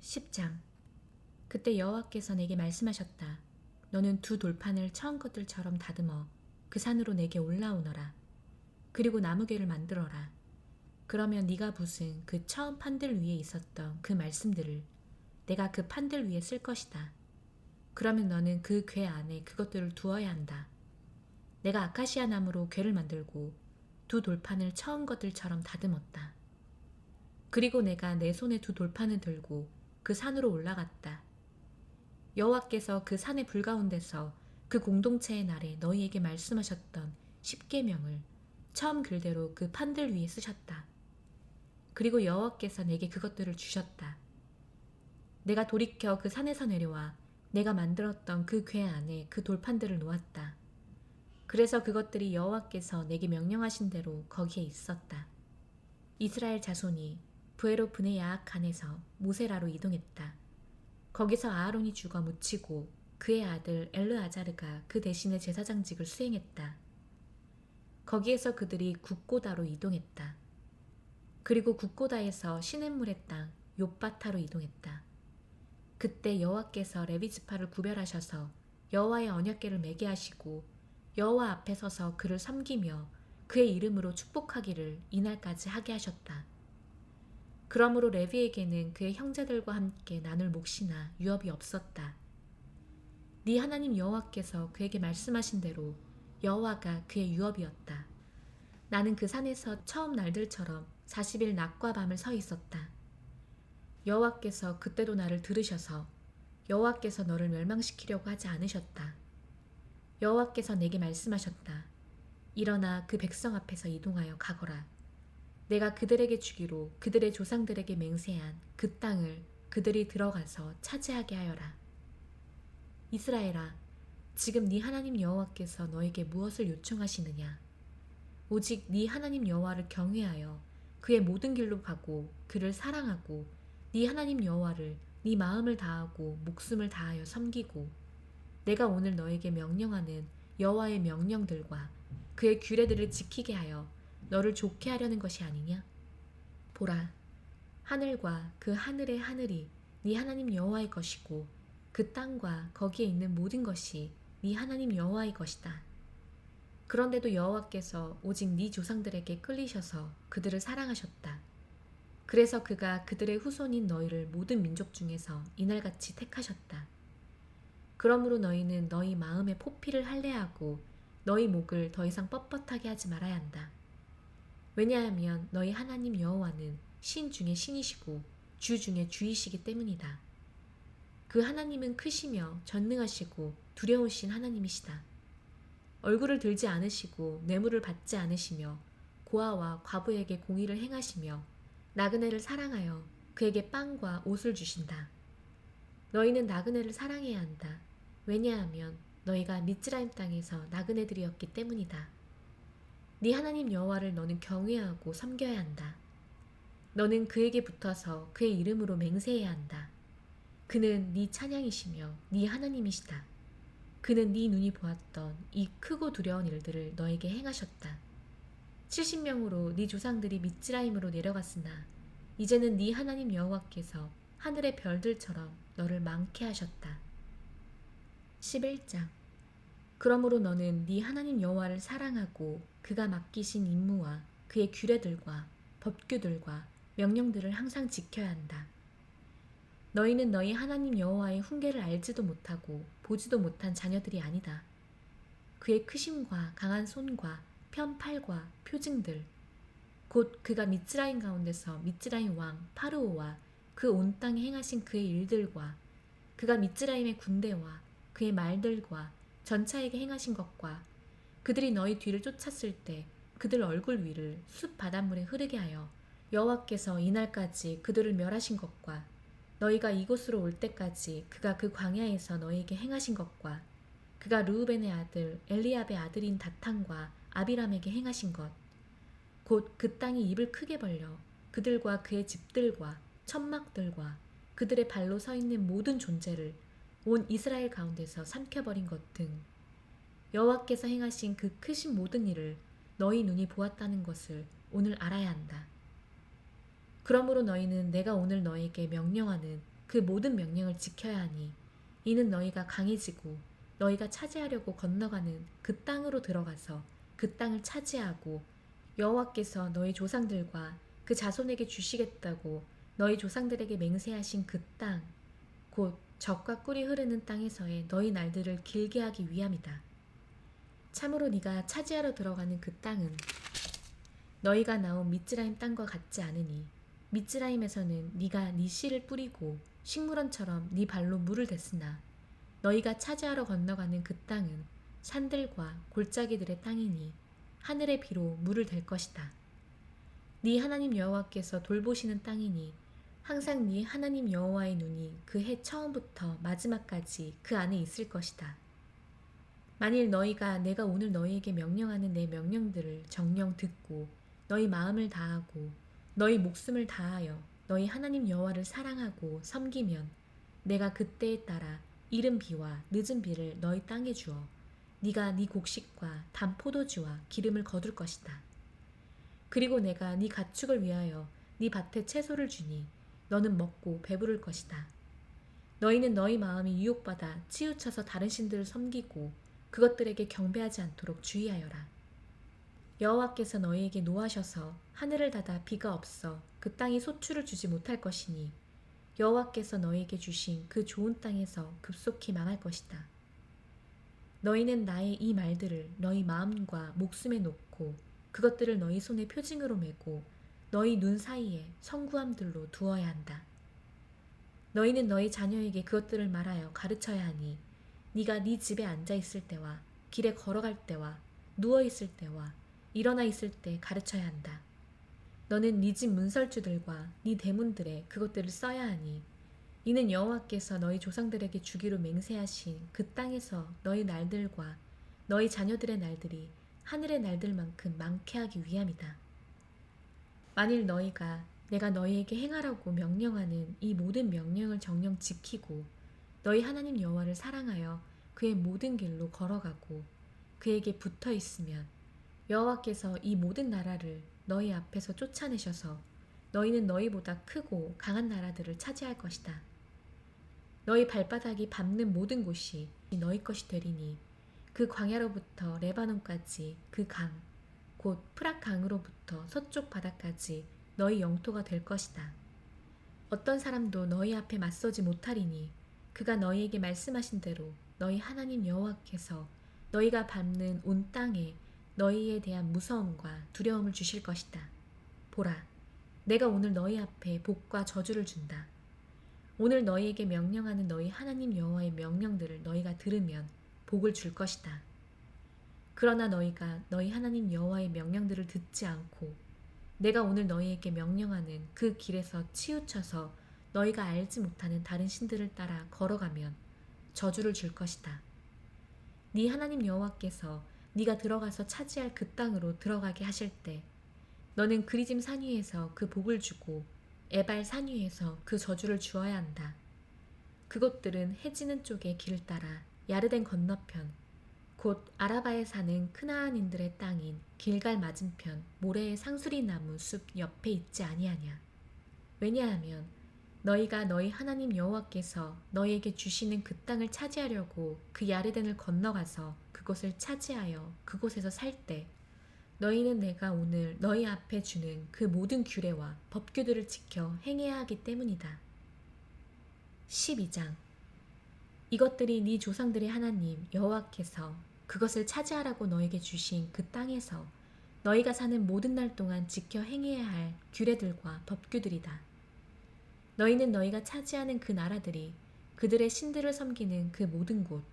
10장 그때 여호와께서 내게 말씀하셨다. 너는 두 돌판을 처음 것들처럼 다듬어 그 산으로 내게 올라오너라. 그리고 나무개를 만들어라. 그러면 네가 부순 그 처음 판들 위에 있었던 그 말씀들을 내가 그 판들 위에 쓸 것이다. 그러면 너는 그궤 안에 그것들을 두어야 한다. 내가 아카시아 나무로 궤를 만들고 두 돌판을 처음 것들처럼 다듬었다. 그리고 내가 내 손에 두 돌판을 들고 그 산으로 올라갔다. 여호와께서 그 산의 불가운데서 그 공동체의 날에 너희에게 말씀하셨던 십계명을 처음 글대로 그 판들 위에 쓰셨다. 그리고 여호와께서 내게 그것들을 주셨다. 내가 돌이켜 그 산에서 내려와 내가 만들었던 그 궤 안에 그 돌판들을 놓았다. 그래서 그것들이 여호와께서 내게 명령하신 대로 거기에 있었다. 이스라엘 자손이 부에로분의 야악간에서 모세라로 이동했다. 거기서 아하론이 죽어 묻히고 그의 아들 엘르아자르가 그 대신에 제사장직을 수행했다. 거기에서 그들이 국고다로 이동했다. 그리고 국고다에서 시냇물의 땅 요바타로 이동했다. 그때 여호와께서 레비지파를 구별하셔서 여호와의 언약궤를 매게 하시고 여호와 앞에 서서 그를 섬기며 그의 이름으로 축복하기를 이날까지 하게 하셨다. 그러므로 레위에게는 그의 형제들과 함께 나눌 몫이나 유업이 없었다. 네 하나님 여호와께서 그에게 말씀하신 대로 여호와가 그의 유업이었다. 나는 그 산에서 처음 날들처럼 40일 낮과 밤을 서 있었다. 여호와께서 그때도 나를 들으셔서 여호와께서 너를 멸망시키려고 하지 않으셨다. 여호와께서 내게 말씀하셨다. 일어나 그 백성 앞에서 이동하여 가거라. 내가 그들에게 주기로 그들의 조상들에게 맹세한 그 땅을 그들이 들어가서 차지하게 하여라. 이스라엘아, 지금 네 하나님 여호와께서 너에게 무엇을 요청하시느냐? 오직 네 하나님 여호와를 경외하여 그의 모든 길로 가고 그를 사랑하고 네 하나님 여호와를 네 마음을 다하고 목숨을 다하여 섬기고 내가 오늘 너에게 명령하는 여호와의 명령들과 그의 규례들을 지키게 하여 너를 좋게 하려는 것이 아니냐? 보라, 하늘과 그 하늘의 하늘이 네 하나님 여호와의 것이고 그 땅과 거기에 있는 모든 것이 네 하나님 여호와의 것이다. 그런데도 여호와께서 오직 네 조상들에게 끌리셔서 그들을 사랑하셨다. 그래서 그가 그들의 후손인 너희를 모든 민족 중에서 이날같이 택하셨다. 그러므로 너희는 너희 마음에 포피를 할례하고 너희 목을 더 이상 뻣뻣하게 하지 말아야 한다. 왜냐하면 너희 하나님 여호와는 신 중에 신이시고 주 중에 주이시기 때문이다. 그 하나님은 크시며 전능하시고 두려우신 하나님이시다. 얼굴을 들지 않으시고 뇌물을 받지 않으시며 고아와 과부에게 공의를 행하시며 나그네를 사랑하여 그에게 빵과 옷을 주신다. 너희는 나그네를 사랑해야 한다. 왜냐하면 너희가 미츠라임 땅에서 나그네들이었기 때문이다. 네 하나님 여호와를 너는 경외하고 섬겨야 한다. 너는 그에게 붙어서 그의 이름으로 맹세해야 한다. 그는 네 찬양이시며 네 하나님이시다. 그는 네 눈이 보았던 이 크고 두려운 일들을 너에게 행하셨다. 70명으로 네 조상들이 미츠라임으로 내려갔으나 이제는 네 하나님 여호와께서 하늘의 별들처럼 너를 많게 하셨다. 11장 그러므로 너는 네 하나님 여호와를 사랑하고 그가 맡기신 임무와 그의 규례들과 법규들과 명령들을 항상 지켜야 한다. 너희는 너희 하나님 여호와의 훈계를 알지도 못하고 보지도 못한 자녀들이 아니다. 그의 크심과 강한 손과 편팔과 표징들 곧 그가 미츠라임 가운데서 미츠라임 왕 파르오와 그 온 땅에 행하신 그의 일들과 그가 미츠라임의 군대와 그의 말들과 전차에게 행하신 것과 그들이 너희 뒤를 쫓았을 때 그들 얼굴 위를 숲 바닷물에 흐르게 하여 여호와께서 이날까지 그들을 멸하신 것과 너희가 이곳으로 올 때까지 그가 그 광야에서 너희에게 행하신 것과 그가 르우벤의 아들 엘리압의 아들인 다탄과 아비람에게 행하신 것 곧 그 땅이 입을 크게 벌려 그들과 그의 집들과 천막들과 그들의 발로 서 있는 모든 존재를 온 이스라엘 가운데서 삼켜버린 것 등 여호와께서 행하신 그 크신 모든 일을 너희 눈이 보았다는 것을 오늘 알아야 한다. 그러므로 너희는 내가 오늘 너에게 명령하는 그 모든 명령을 지켜야 하니 이는 너희가 강해지고 너희가 차지하려고 건너가는 그 땅으로 들어가서 그 땅을 차지하고 여호와께서 너희 조상들과 그 자손에게 주시겠다고 너희 조상들에게 맹세하신 그 땅 곧 적과 꿀이 흐르는 땅에서의 너희 날들을 길게 하기 위함이다. 참으로 네가 차지하러 들어가는 그 땅은 너희가 나온 미츠라임 땅과 같지 않으니 미츠라임에서는 네가 네 씨를 뿌리고 식물원처럼 네 발로 물을 댔으나 너희가 차지하러 건너가는 그 땅은 산들과 골짜기들의 땅이니 하늘의 비로 물을 댈 것이다. 네 하나님 여호와께서 돌보시는 땅이니 항상 네 하나님 여호와의 눈이 그 해 처음부터 마지막까지 그 안에 있을 것이다. 만일 너희가 내가 오늘 너희에게 명령하는 내 명령들을 정령 듣고 너희 마음을 다하고 너희 목숨을 다하여 너희 하나님 여호와를 사랑하고 섬기면 내가 그때에 따라 이른 비와 늦은 비를 너희 땅에 주어 네가 네 곡식과 단 포도주와 기름을 거둘 것이다. 그리고 내가 네 가축을 위하여 네 밭에 채소를 주니 너는 먹고 배부를 것이다. 너희는 너희 마음이 유혹받아 치우쳐서 다른 신들을 섬기고 그것들에게 경배하지 않도록 주의하여라. 여호와께서 너희에게 노하셔서 하늘을 닫아 비가 없어 그 땅이 소출을 주지 못할 것이니 여호와께서 너희에게 주신 그 좋은 땅에서 급속히 망할 것이다. 너희는 나의 이 말들을 너희 마음과 목숨에 놓고 그것들을 너희 손에 표징으로 메고 너희 눈 사이에 성구함들로 두어야 한다. 너희는 너희 자녀에게 그것들을 말하여 가르쳐야 하니 네가 네 집에 앉아 있을 때와 길에 걸어갈 때와 누워 있을 때와 일어나 있을 때 가르쳐야 한다. 너는 네 집 문설주들과 네 대문들에 그것들을 써야 하니 이는 여호와께서 너희 조상들에게 주기로 맹세하신 그 땅에서 너희 날들과 너희 자녀들의 날들이 하늘의 날들만큼 많게 하기 위함이다. 만일 너희가 내가 너희에게 행하라고 명령하는 이 모든 명령을 정령 지키고 너희 하나님 여호와를 사랑하여 그의 모든 길로 걸어가고 그에게 붙어 있으면 여호와께서 이 모든 나라를 너희 앞에서 쫓아내셔서 너희는 너희보다 크고 강한 나라들을 차지할 것이다. 너희 발바닥이 밟는 모든 곳이 너희 것이 되리니 그 광야로부터 레바논까지 그 강, 곧 프락 강으로부터 서쪽 바다까지 너희 영토가 될 것이다. 어떤 사람도 너희 앞에 맞서지 못하리니 그가 너희에게 말씀하신 대로 너희 하나님 여호와께서 너희가 밟는 온 땅에 너희에 대한 무서움과 두려움을 주실 것이다. 보라, 내가 오늘 너희 앞에 복과 저주를 준다. 오늘 너희에게 명령하는 너희 하나님 여호와의 명령들을 너희가 들으면 복을 줄 것이다. 그러나 너희가 너희 하나님 여호와의 명령들을 듣지 않고 내가 오늘 너희에게 명령하는 그 길에서 치우쳐서 너희가 알지 못하는 다른 신들을 따라 걸어가면 저주를 줄 것이다. 네 하나님 여호와께서 네가 들어가서 차지할 그 땅으로 들어가게 하실 때 너는 그리짐 산 위에서 그 복을 주고 에발 산 위에서 그 저주를 주어야 한다. 그것들은 해지는 쪽의 길을 따라 야르덴 건너편 곧 아라바에 사는 크나안인들의 땅인 길갈 맞은편 모래의 상수리 나무 숲 옆에 있지 아니하냐. 왜냐하면 너희가 너희 하나님 여호와께서 너희에게 주시는 그 땅을 차지하려고 그 야르덴을 건너가서 그곳을 차지하여 그곳에서 살 때 너희는 내가 오늘 너희 앞에 주는 그 모든 규례와 법규들을 지켜 행해야 하기 때문이다. 12장 이것들이 네 조상들의 하나님 여호와께서 그것을 차지하라고 너에게 주신 그 땅에서 너희가 사는 모든 날 동안 지켜 행해야 할 규례들과 법규들이다. 너희는 너희가 차지하는 그 나라들이 그들의 신들을 섬기는 그 모든 곳,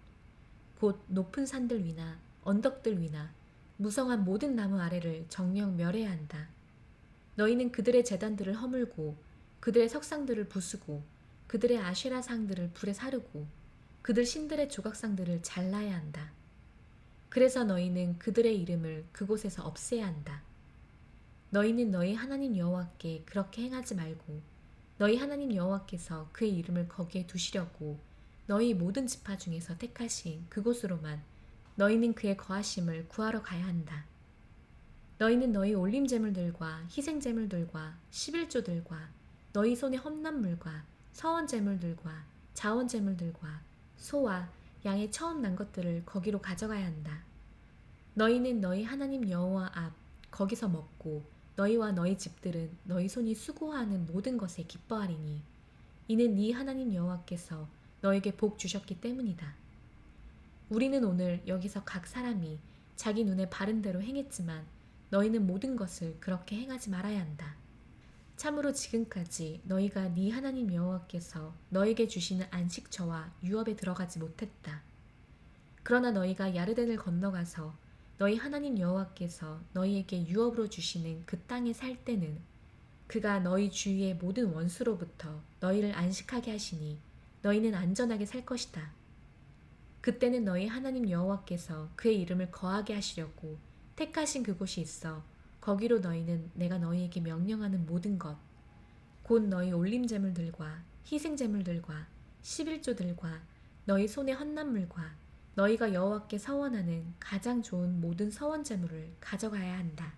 곧 높은 산들 위나 언덕들 위나 무성한 모든 나무 아래를 정령 멸해야 한다. 너희는 그들의 재단들을 허물고 그들의 석상들을 부수고 그들의 아쉐라 상들을 불에 사르고 그들 신들의 조각상들을 잘라야 한다. 그래서 너희는 그들의 이름을 그곳에서 없애야 한다. 너희는 너희 하나님 여호와께 그렇게 행하지 말고 너희 하나님 여호와께서 그의 이름을 거기에 두시려고 너희 모든 지파 중에서 택하신 그곳으로만 너희는 그의 거하심을 구하러 가야 한다. 너희는 너희 올림 제물들과 희생 제물들과 십일조들과 너희 손의 험난 물과 서원 제물들과 자원 제물들과 소와 양의 처음 난 것들을 거기로 가져가야 한다. 너희는 너희 하나님 여호와 앞 거기서 먹고 너희와 너희 집들은 너희 손이 수고하는 모든 것에 기뻐하리니 이는 네 하나님 여호와께서 너에게 복 주셨기 때문이다. 우리는 오늘 여기서 각 사람이 자기 눈에 바른 대로 행했지만 너희는 모든 것을 그렇게 행하지 말아야 한다. 참으로 지금까지 너희가 네 하나님 여호와께서 너에게 주시는 안식처와 유업에 들어가지 못했다. 그러나 너희가 야르덴을 건너가서 너희 하나님 여호와께서 너희에게 유업으로 주시는 그 땅에 살 때는 그가 너희 주위의 모든 원수로부터 너희를 안식하게 하시니 너희는 안전하게 살 것이다. 그때는 너희 하나님 여호와께서 그의 이름을 거하게 하시려고 택하신 그곳이 있어 거기로 너희는 내가 너희에게 명령하는 모든 것, 곧 너희 올림제물들과 희생제물들과 십일조들과 너희 손의 헌납물과 너희가 여호와께 서원하는 가장 좋은 모든 서원제물을 가져가야 한다.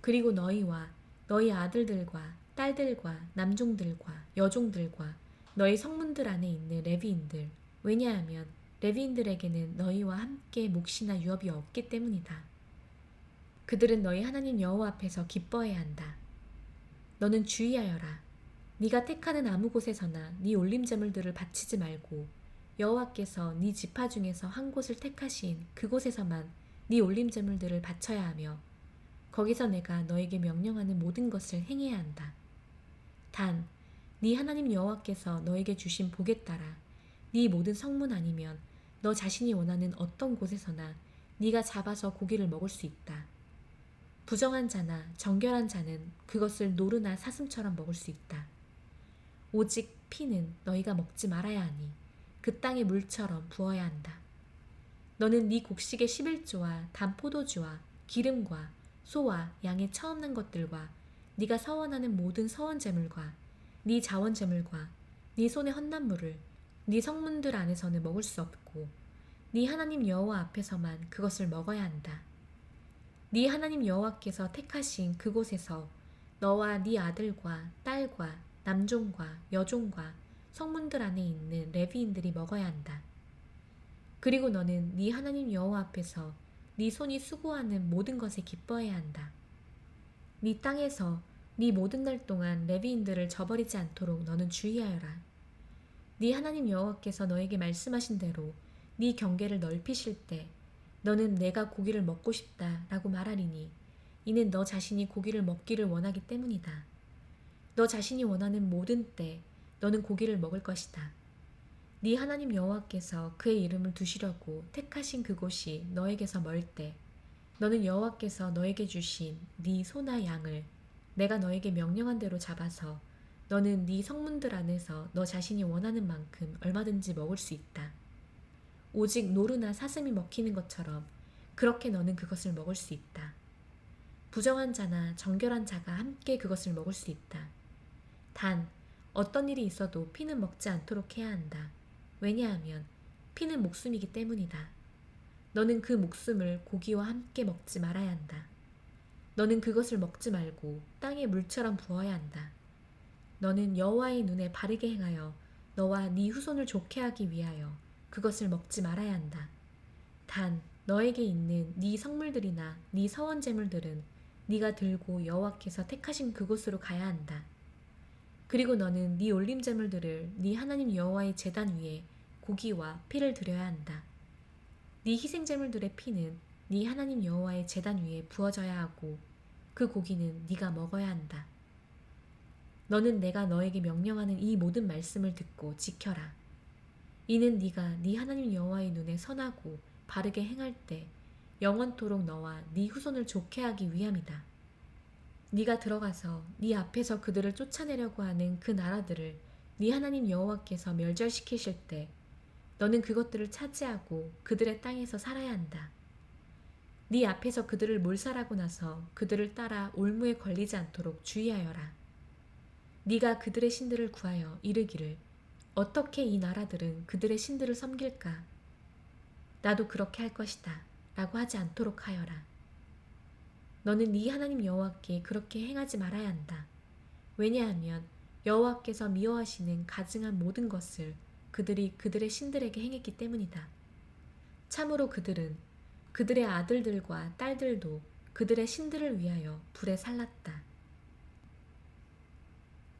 그리고 너희와 너희 아들들과 딸들과 남종들과 여종들과 너희 성문들 안에 있는 레비인들 왜냐하면 레비인들에게는 너희와 함께 몫이나 유업이 없기 때문이다. 그들은 너희 하나님 여호와 앞에서 기뻐해야 한다. 너는 주의하여라. 네가 택하는 아무 곳에서나 네 올림 제물들을 바치지 말고 여호와께서 네 지파 중에서 한 곳을 택하신 그곳에서만 네 올림 제물들을 바쳐야 하며 거기서 내가 너에게 명령하는 모든 것을 행해야 한다. 단, 네 하나님 여호와께서 너에게 주신 복에 따라 네 모든 성문 아니면 너 자신이 원하는 어떤 곳에서나 네가 잡아서 고기를 먹을 수 있다. 부정한 자나 정결한 자는 그것을 노르나 사슴처럼 먹을 수 있다. 오직 피는 너희가 먹지 말아야 하니 그 땅의 물처럼 부어야 한다. 너는 네 곡식의 11조와 단 포도주와 기름과 소와 양의 처음 난 것들과 네가 서원하는 모든 서원 제물과 네 자원 제물과 네 손의 헌납물을 네 성문들 안에서는 먹을 수 없고 네 하나님 여호와 앞에서만 그것을 먹어야 한다. 네 하나님 여호와께서 택하신 그곳에서 너와 네 아들과 딸과 남종과 여종과 성문들 안에 있는 레비인들이 먹어야 한다. 그리고 너는 네 하나님 여호와 앞에서 네 손이 수고하는 모든 것에 기뻐해야 한다. 네 땅에서 네 모든 날 동안 레비인들을 저버리지 않도록 너는 주의하여라. 네 하나님 여호와께서 너에게 말씀하신 대로 네 경계를 넓히실 때 너는 내가 고기를 먹고 싶다 라고 말하리니 이는 너 자신이 고기를 먹기를 원하기 때문이다. 너 자신이 원하는 모든 때 너는 고기를 먹을 것이다. 네 하나님 여호와께서 그의 이름을 두시려고 택하신 그곳이 너에게서 멀 때 너는 여호와께서 너에게 주신 네 소나 양을 내가 너에게 명령한 대로 잡아서 너는 네 성문들 안에서 너 자신이 원하는 만큼 얼마든지 먹을 수 있다. 오직 노루나 사슴이 먹히는 것처럼 그렇게 너는 그것을 먹을 수 있다. 부정한 자나 정결한 자가 함께 그것을 먹을 수 있다. 단, 어떤 일이 있어도 피는 먹지 않도록 해야 한다. 왜냐하면 피는 목숨이기 때문이다. 너는 그 목숨을 고기와 함께 먹지 말아야 한다. 너는 그것을 먹지 말고 땅에 물처럼 부어야 한다. 너는 여호와의 눈에 바르게 행하여 너와 네 후손을 좋게 하기 위하여 그것을 먹지 말아야 한다. 단 너에게 있는 네 성물들이나 네 서원 제물들은 네가 들고 여호와께서 택하신 그곳으로 가야 한다. 그리고 너는 네 올림 제물들을 네 하나님 여호와의 제단 위에 고기와 피를 드려야 한다. 네 희생 제물들의 피는 네 하나님 여호와의 제단 위에 부어져야 하고 그 고기는 네가 먹어야 한다. 너는 내가 너에게 명령하는 이 모든 말씀을 듣고 지켜라. 이는 네가 네 하나님 여호와의 눈에 선하고 바르게 행할 때 영원토록 너와 네 후손을 좋게 하기 위함이다. 네가 들어가서 네 앞에서 그들을 쫓아내려고 하는 그 나라들을 네 하나님 여호와께서 멸절시키실 때 너는 그것들을 차지하고 그들의 땅에서 살아야 한다. 네 앞에서 그들을 몰살하고 나서 그들을 따라 올무에 걸리지 않도록 주의하여라. 네가 그들의 신들을 구하여 이르기를 어떻게 이 나라들은 그들의 신들을 섬길까? 나도 그렇게 할 것이다. 라고 하지 않도록 하여라. 너는 네 하나님 여호와께 그렇게 행하지 말아야 한다. 왜냐하면 여호와께서 미워하시는 가증한 모든 것을 그들이 그들의 신들에게 행했기 때문이다. 참으로 그들은 그들의 아들들과 딸들도 그들의 신들을 위하여 불에 살랐다.